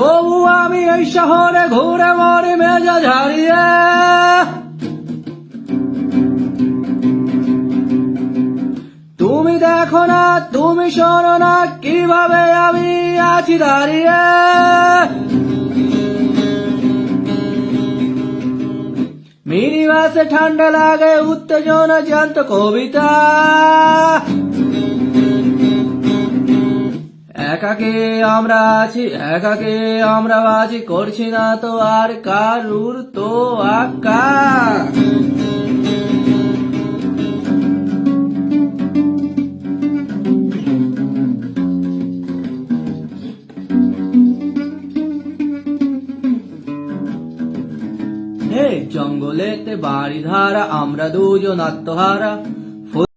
তবু আমি এই শহরে ঘুরে মরে মেজাজ হারিয়ে তুমি দেখো না, তুমি শোনো না, কীভাবে আমি আছি দাঁড়িয়ে। মিনি বাসে ঠান্ডা লাগে, উত্তেজনা জানত কবিতা। একাকে আমরা আছি, একাকে আমরা আছি করছি না তো আর কারুর তো আকা জঙ্গলেতে বাড়ি ধারা আমরা দুজন আত্মহারা।